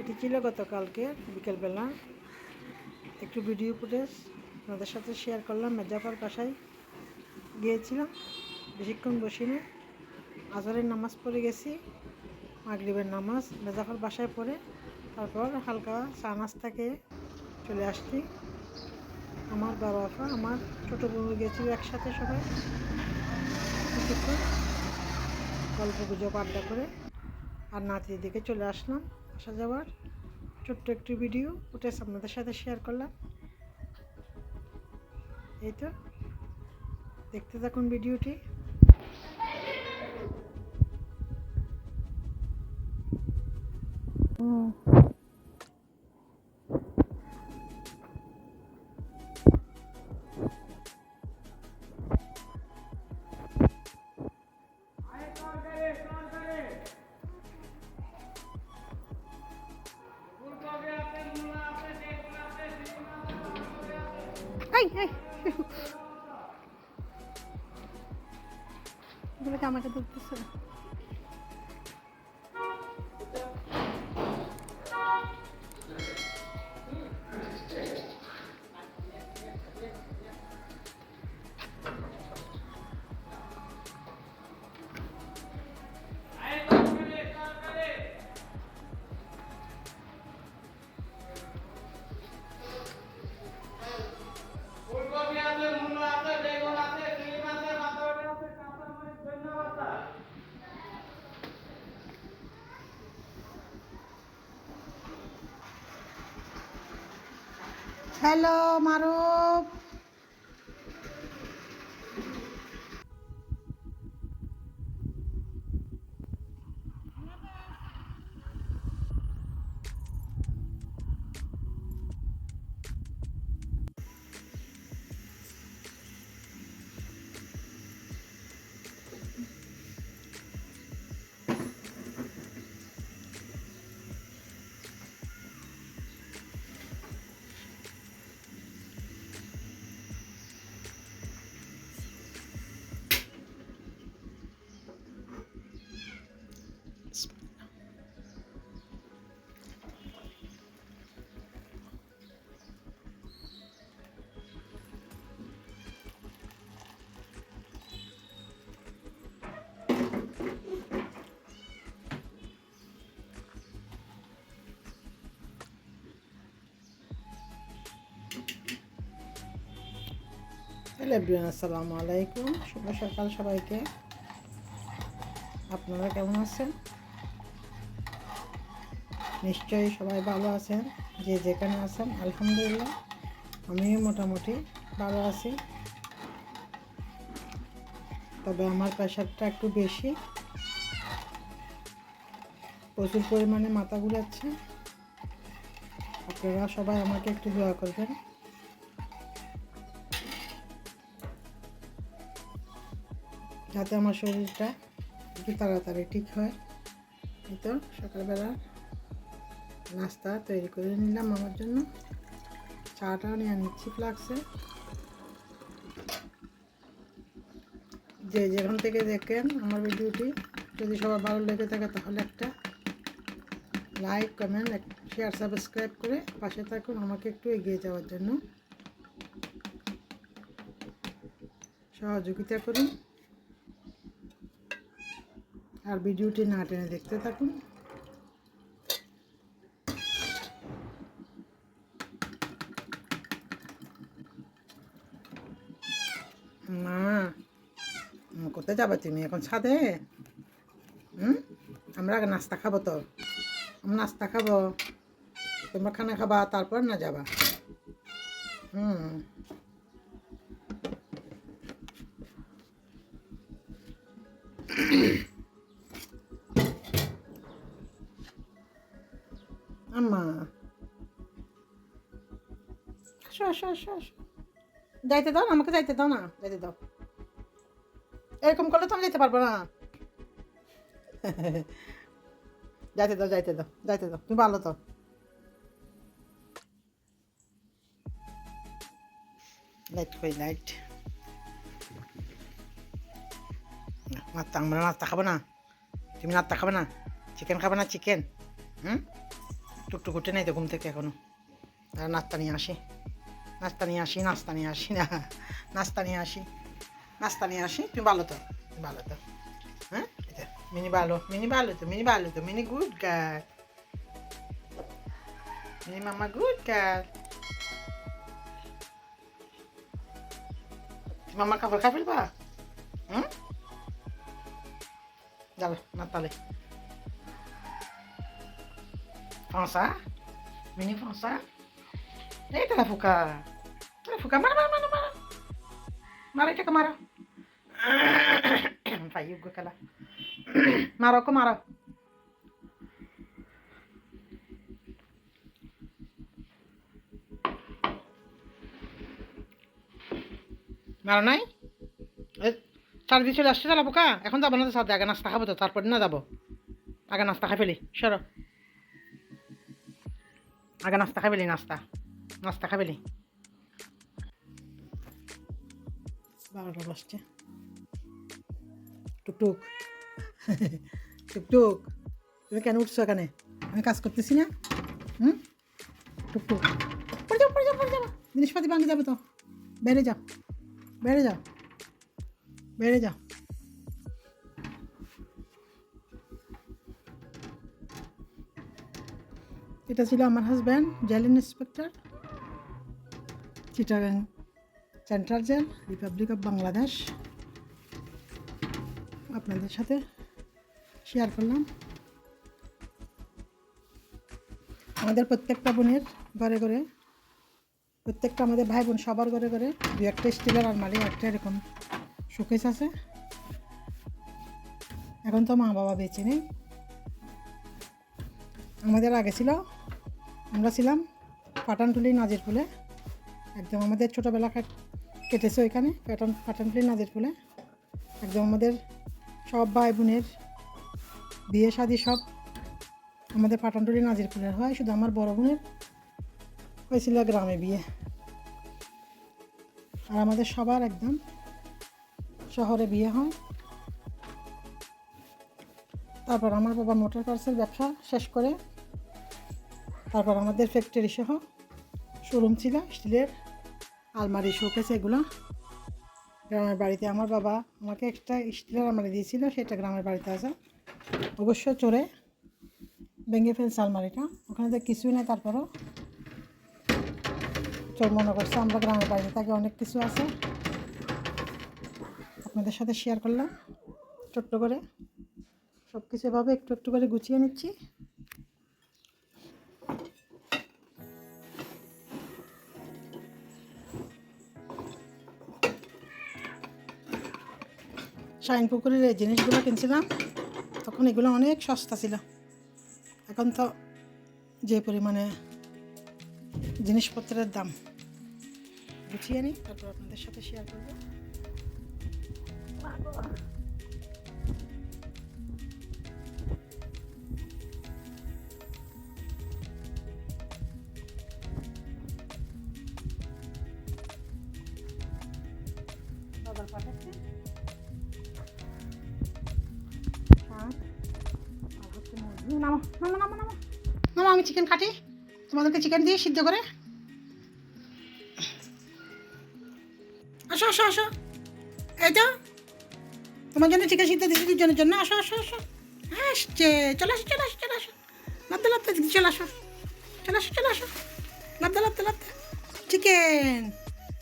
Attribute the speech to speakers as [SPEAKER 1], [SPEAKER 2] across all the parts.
[SPEAKER 1] এটি ছিল গতকালকে বিকেলবেলা। একটু ভিডিও ফুটেজ আপনাদের সাথে শেয়ার করলাম। মেজাফার বাসায় গিয়েছিলাম। বেশিক্ষণ বসিনি। আজহারের নামাজ পড়ে গেছি, মাগরিবের নামাজ। মেজাফার বাসায় পড়ে তারপর হালকা চা নাস্তা চলে আসছি। আমার বাবা, আপা, আমার ছোটো বউ গেছিল একসাথে সবাই। কিছুক্ষণ গল্প গুজব, আড্ডা করে আর নাতির দিকে চলে আসলাম। আসা যাওয়ার। ছোট্ট একটি ভিডিও ওটা আপনাদের সাথে শেয়ার করলাম। এই তো। দেখতে থাকুন ভিডিওটি। এই আমাকে দেখতেছে হ্যালো মারুফ হ্যালো এভরিওয়ান, আসসালামু আলাইকুম। শুভ সকাল সবাইকে। আপনারা কেমন আছেন? নিশ্চয়ই সবাই ভালো আছেন, যে যেখানে আছেন, আলহামদুলিল্লাহ। আমিও মোটামুটি ভালো আছি। তবে আমার প্রেশারটা একটু বেশি। প্রচুর পরিমাণে মাথা ঘুরাচ্ছে। আপনারা সবাই আমাকে একটু দোয়া করবেন। যাতে আমার শরীরটা একটু তাড়াতাড়ি ঠিক হয়। এই তো সকালবেলা নাস্তা তৈরি করে নিলাম আমার জন্য। চাটা নিয়ে নিচ্ছি ফ্লাক্সে। যে যেখান থেকে দেখেন আমার ভিডিওটি, যদি সবার ভালো লেগে থাকে তাহলে একটা লাইক, কমেন্ট শেয়ার, সাবস্ক্রাইব করে পাশে থাকুন আমাকে একটু এগিয়ে যাওয়ার জন্য। সহযোগিতা করুন। আর ভিডিওটি না টেনে দেখতে থাকুন। মা কোথায় যাবে তুমি এখন ছাদে? হুম? আমরা নাস্তা খাব তো। আমরা নাস্তা খাব। তোমরা খানা খাবা, তারপর না যাবা। হুম। আম্মা আসো আসো আসো আসো যাইতে দাও না আমাকে যাইতে দাও না যাইতে দাও এরকম করলে তো আমি যেতে পারব না যাইতে দাও যাইতে দাও যাইতে দাও তুমি ভালো তো লাইট কই লাইট নাস্তা আমরা নাস্তা খাব না তুমি নাস্তা খাবে না চিকেন খাবে না চিকেন হুম একটু টুকটুক উঠে নাই তো ঘুম থেকে এখনও। আর নাস্তা নিয়ে আসি। নাস্তা নিয়ে আসি, নাস্তা নিয়ে আসি, না, নাস্তা নিয়ে আসি, নাস্তা নিয়ে আসি। তুমি ভালো তো? ভালো তো। হ্যাঁ? মিনি ভালো মিনি ভালো তো, মিনি ভালো তো, মিনি গুড গার্ল মিনি মামা গুড গার্ল মামা কাপড় খাই ফেলবা? হুম? যাবে না তাহলে Fonsa? Mini Fonsa? Eita, la fuka. La fuka, mara, mara, mara, mara. Mara, ito ka, mara. Fayog ko kala. Maro ko, maro. মারো নাই চার দিয়ে চলে আসছে তাহলে পোকা এখন যাব না তো সাথে আগে নাস্তা খাব তো তারপরে না যাব আগে নাস্তা খাই ফেলি সরো আগে নাস্তা খাই ফেলি নাস্তা। নাস্তা খাই ফেলি বারোটা টুকটুক। টুকটুক। তুমি কেন উঠছো এখানে? আমি কাজ করতেছি না? হুম? টুকটুক। পড়ে যাও পড়ে যাও পড়ে যাও। জিনিসপাতি ভাঙে যাবে তো। বেড়ে যাও। বেড়ে যাও। বেড়ে যাও। এটা ছিল আমার husband jail inspector Chittagong central jail Republic of Bangladesh আপনাদের সাথে শেয়ার করলাম। আমাদের প্রত্যেকটা বোনের ঘরে ঘরে, প্রত্যেকটা আমাদের ভাই বোন সবার ঘরে ঘরে দু একটা স্টিলের আলমারি, একটা এরকম শোকেস আছে। এখন তো মা বাবা বেঁচে নেই। আমাদের আগে ছিল আমরা ছিলাম পাঠানটুলি নাজিরপুলে। একদম আমাদের ছোটোবেলা কাট- কেটেছে ওইখানে পাঠান পাঠানটুলি নাজিরপুলে। একদম আমাদের সব ভাই বোনের বিয়ে শাদি সব আমাদের পাঠানটুলি নাজিরপুলের হয়, শুধু আমার বড় বোনের হয়েছিল গ্রামে বিয়ে। আর আমাদের সবার একদম শহরে বিয়ে হয়। তারপর আমার বাবা মোটর পার্সেল ব্যবসা শেষ করে তারপর আমাদের ফ্যাক্টরি সহ শোরুম ছিল, স্টিলের আলমারি শোকেস এগুলো। গ্রামের বাড়িতে আমার বাবা আমাকে একটা স্টিলের আলমারি দিয়েছিল, সেটা গ্রামের বাড়িতে আছে। অবশ্য চড়ে ভেঙে ফেলছে আলমারিটা, ওখানে তো কিছুই নেই তারপরও। চোর মনে করছে, আমরা গ্রামের বাড়িতে থাকি, অনেক কিছু আছে। আপনাদের সাথে শেয়ার করলাম, ছোট্ট করে। সব কিছু এভাবে একটু একটু করে গুছিয়ে নিচ্ছি। শাইন পুকুরের এই জিনিসগুলো কিনছিলাম, তখন এগুলো অনেক সস্তা ছিল। এখন তো যে পরিমাণে জিনিসপত্রের দাম। গুছিয়ে নিই, তারপর আপনাদের সাথে শেয়ার করব। নামো নামো নামো নামো। আমি চিকেন কাটি। তোমাদেরকে চিকেন দিয়ে সিদ্ধ করে। আসো আসো আসো। এই তো। তোমার জন্য চিকেন সিদ্ধ দিচ্ছি দুজনের জন্য। আসো আসো আসো। আসছে। চলে আসো চলে আসো চলে আসো। লাভতে লাভতে দিদি চলে আসো। চলে আসো চলে আসো। লাভতে লাভতে লাভতে চিকেন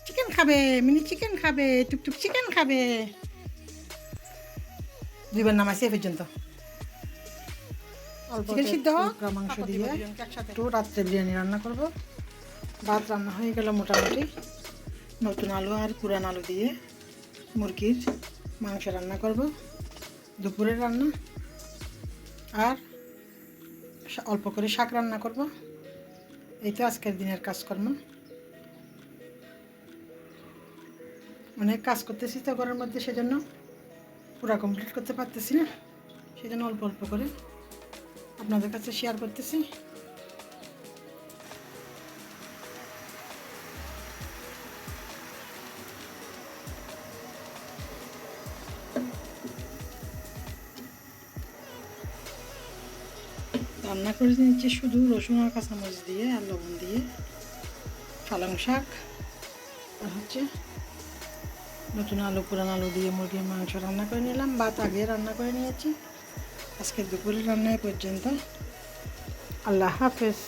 [SPEAKER 1] চিকেন খাবে। মিনি চিকেন খাবে। টুকটুক চিকেন খাবে। দুইবার নামাইছে এ পর্যন্ত। চিকেন সিদ্ধ মাংস দিয়ে। একটু রাত্রে বিরিয়ানি রান্না করব। ভাত রান্না হয়ে গেল মোটামুটি। নতুন আলু আর পুরান আলু দিয়ে মুরগির মাংস রান্না করব। দুপুরের রান্না। আর অল্প করে শাক রান্না করব। এই তো আজকের দিনের কাজকর্ম। অনেক কাজ করতেছি তো ঘরের মধ্যে সেজন্য পুরা কমপ্লিট করতে পারতেছি না। সেজন্য অল্প অল্প করে আপনাদের কাছে শেয়ার করতেছি। রান্না করে নিচ্ছি শুধু রসুন আর কাঁচামরিচ দিয়ে আর লবণ দিয়ে। পালং শাক আর হচ্ছে নতুন আলু, পুরান আলু দিয়ে মুরগির মাংস রান্না করে নিলাম। ভাত আগে রান্না করে নিয়েছি। আজকে দুপুরের রান্নায় পর্যন্ত আল্লাহ হাফেজ।